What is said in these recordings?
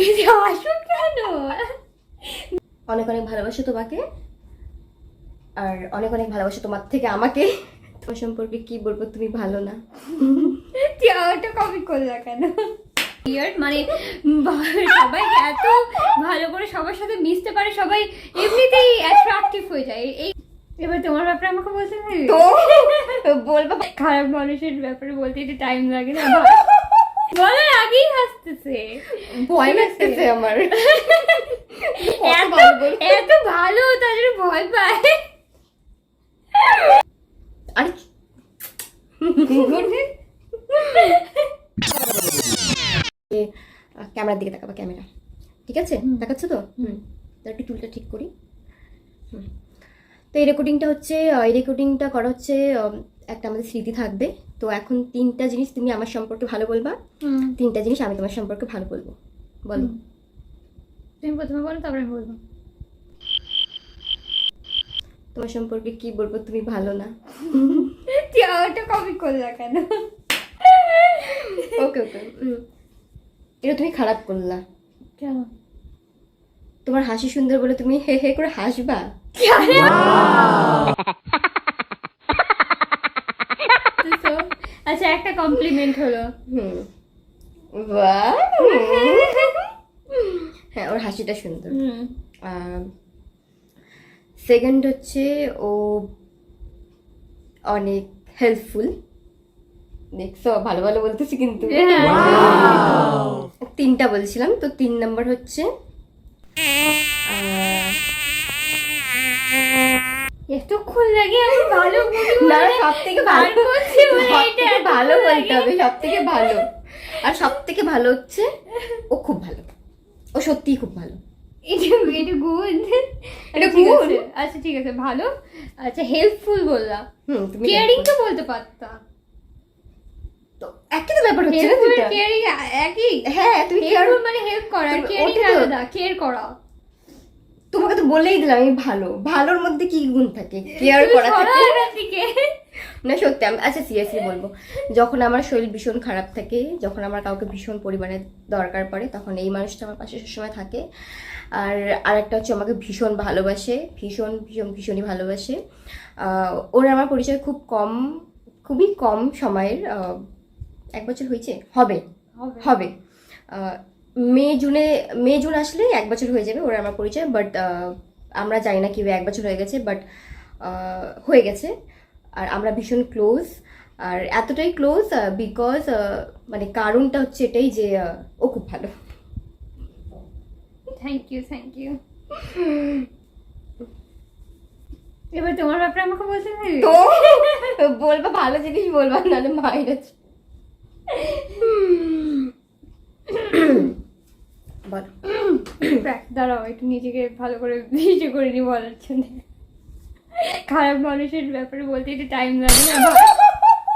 কেন? অনেক অনেক ভালোবাসো তোমাকে। আর অনেক অনেক ভালোবাসো তোমার থেকে আমাকে। তোমার সম্পর্কে কি বলব তুমি ভালো না। ওটা কপি করলা কেন? মানে সবাই এত ভালো করে সবার সাথে মিশতে পারে সবাই এমনিতেই অ্যাট্রাকটিভ হয়ে যায়। এই এবার তোমার ব্যাপারে আমাকে বলতে তো বলব। খারাপ মানুষের ব্যাপারে বলতে একটু টাইম লাগে না বলার আগেই হাসতেছে। ভয় লাগতেছে আমার। এত এত ভালো তাদের ভয় পায়। আরে ক্যামেরার দিকে তাকাবা ক্যামেরা। ঠিক আছে। দেখাচ্ছ তো? হুম। একটু চুলটা ঠিক করি। হুম। তো এই রেকর্ডিংটা হচ্ছে এই রেকর্ডিংটা করা হচ্ছে একটা আমাদের স্মৃতি থাকবে। তো এখন তিনটা জিনিস তুমি আমার সম্পর্কে ভালো বলবা। তিনটা জিনিস আমি তোমার সম্পর্কে ভালো বলব। বলো। তুমি প্রথমে বলো তারপরে আমি বলব। তোমার সম্পর্কে কি বলব তুমি ভালো না। তুই ওটা কপি করলা কেন? ওকে ওকে এটা তুমি খারাপ করলা। কেন? তোমার হাসি সুন্দর বলে তুমি হে হে করে হাসবা তো, আচ্ছা একটা কমপ্লিমেন্ট হলো। হুম! হ্যাঁ ওর হাসিটা সুন্দর। হুম। সেকেন্ড হচ্ছে ও অনেক হেল্পফুল দেখছ ভালো ভালো বলতেছি কিন্তু। তিনটা বলছিলাম তো তিন নম্বর হচ্ছে এতক্ষণ লাগে আমি ভালো না সব থেকে ভালো এত ভালো বলতে হবে সব থেকে ভালো। আর সব থেকে ভালো হচ্ছে ও খুব ভালো। ও সত্যিই খুব ভালো। এটা এটা গুড এটা ঠিক আচ্ছা ঠিক আছে ভালো। আচ্ছা হেল্পফুল বললাম। হুম তুমি কেয়ারিং তো বলতে পারতাম তো একই তো ব্যাপার হচ্ছে না কেয়ারিং একই? হ্যাঁ তুমি হেল্পফুল মানে হেল্প করা কেয়ারিং আলাদা কেয়ার করা। তোমাকে তো বলেই দিলাম আমি ভালো। ভালোর মধ্যে কি গুণ থাকে? কেয়ার করা থাকে? না সত্যি আমি আচ্ছা সিরিয়াসলি বলব। যখন আমার শরীর ভীষণ খারাপ থাকে যখন আমার কাউকে ভীষণ পরিমাণে দরকার পড়ে তখন এই মানুষটা আমার পাশে সবসময় থাকে। আর আরেকটা হচ্ছে আমাকে ভীষণ ভালোবাসে ভীষণ ভীষণ ভীষণই ভালোবাসে। ওর আমার পরিচয় খুব কম খুবই কম সময়ের এক বছর হয়েছে? হবে। হবে। মে জুনে মে জুন আসলে এক বছর হয়ে যাবে ওর আমার পরিচয় বাট আমরা জানি না কীভাবে এক বছর হয়ে গেছে বাট হয়ে গেছে। আর আমরা ভীষণ ক্লোজ আর এতটাই ক্লোজ বিকজ মানে কারণটা হচ্ছে এটাই যে ও খুব ভালো। থ্যাংক ইউ থ্যাংক ইউ এবার তোমার ব্যাপারে আমাকে বলতে তো? বলবা ভালো জিনিস বলবা নাহলে মায়ের আছে বলো দেখ, দাঁড়াও একটু নিজেকে ভালো করে ভিজে করে নি বলার জন্য। খারাপ মানুষের ব্যাপারে বলতে একটু টাইম লাগে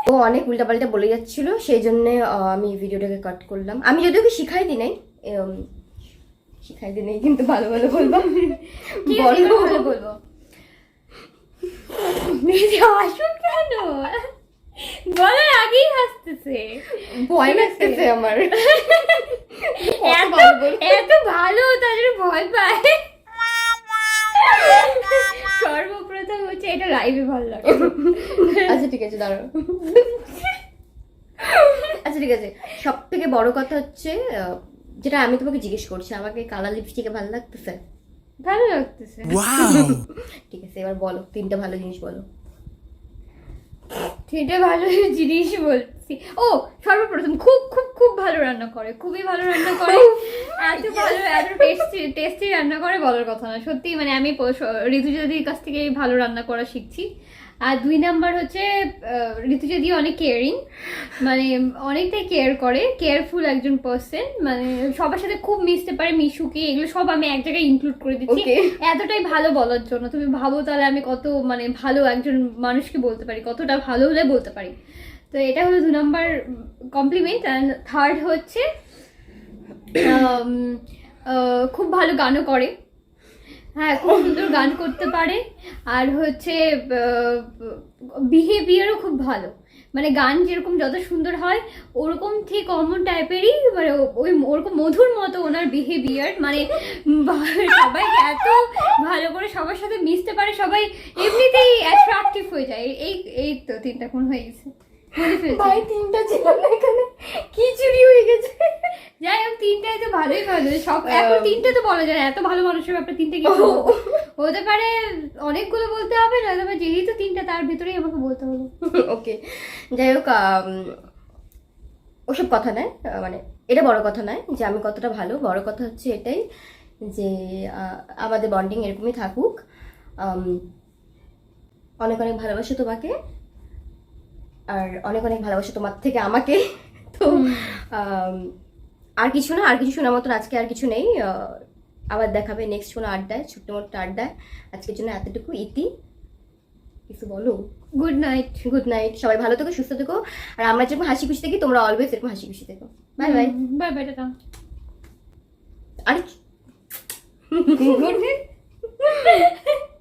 ও অনেক উল্টাপাল্টা বলে যাচ্ছিল সেই জন্য আমি ভিডিওটাকে কাট করলাম। আমি যদিও ওকে শিখাই দিই নাই শিখাই দিই নাই কিন্তু ভালো ভালো বলব। আছে, ভালো বলব। দিদি, আসো কেন? বলার আগেই হাসতেছে। ভয় লাগতেছে আমার। এত ভালো তাদের ভয় পায়। সর্বপ্রথম হচ্ছে এটা লাইভে ভালো লাগে। আচ্ছা ঠিক আছে দাঁড়াও। আচ্ছা ঠিক আছে। সব থেকে বড় কথা হচ্ছে আহ, যেটা আমি তোমাকে জিজ্ঞেস করছি আমাকে কালার লিপস্টিকে ভালো লাগতেছে? ভালো লাগতেছে। ঠিক আছে এবার বলো তিনটা ভালো জিনিস বলো। সেটা ভালো জিনিস বলছি। ও সর্বপ্রথম খুব খুব খুব ভালো রান্না করে খুবই ভালো রান্না করে। এত ভালো এত টেস্টি টেস্টি রান্না করে বলার কথা না সত্যি মানে আমি ঋতুজাদির কাছ থেকে ভালো রান্না করা শিখছি। আর দুই নাম্বার হচ্ছে আহ, ঋতুজাদি অনেক কেয়ারিং মানে অনেকটাই কেয়ার করে কেয়ারফুল একজন পার্সন মানে সবার সাথে খুব মিশতে পারে মিশুকে এগুলো সব আমি এক জায়গায় ইনক্লুড করে দিচ্ছি। এতটাই ভালো বলার জন্য। তুমি ভাবো তাহলে আমি কত মানে ভালো একজন মানুষকে বলতে পারি কতটা ভালো হলে বলতে পারি। তো এটা হলো দু নম্বর কমপ্লিমেন্ট অ্যান্ড থার্ড হচ্ছে খুব ভালো গানও করে। হ্যাঁ খুব সুন্দর গান করতে পারে। আর হচ্ছে বিহেভিয়ারও খুব ভালো। মানে গান যেরকম যত সুন্দর হয়, ওরকম ঠিক অমন টাইপেরই মানে ওই ওরকম মধুর মতো ওনার বিহেভিয়ার মানে সবাই এত ভালো করে সবার সাথে মিশতে পারে, সবাই এমনিতেই অ্যাট্রাকটিভ হয়ে যায়। এই এই তো তিনটা কোন হয়ে গেছে। ভাই, তিনটা ছিল চুরি হয়ে গেছে। যাই হোক তিনটাই তো ভালোই ভালো। সব এখন তিনটে তো বলা যায় এত ভালো মানুষের ব্যাপারে তিনটে কি হতে পারে অনেকগুলো বলতে হবে না তবে যেহেতু তিনটা তার ভিতরেই আমাকে বলতে হলো ওকে। যাই হোক ওসব কথা নয় মানে এটা বড় কথা নয় যে আমি কতটা ভালো। বড় কথা হচ্ছে এটাই যে আমাদের বন্ডিং এরকমই থাকুক। অনেক অনেক ভালোবাসা তোমাকে আর অনেক অনেক ভালোবাসা তোমার থেকে আমাকে। তো আর কিছু না আর কিছু শোনার মতন আজকে আর কিছু নেই। আবার দেখাবে নেক্সট কোনো আড্ডায় ছোট্ট মোট্ট আড্ডায়। আজকের জন্য এতটুকু ইতি। কিছু বলো? গুড নাইট গুড নাইট সবাই ভালো থেকো সুস্থ থেকো। আর আমরা যেরকম হাসি খুশি থাকি তোমরা অলওয়েজ এরকম হাসি খুশি থেকো। বাই বাই বাই বাই টাটা। আর গুড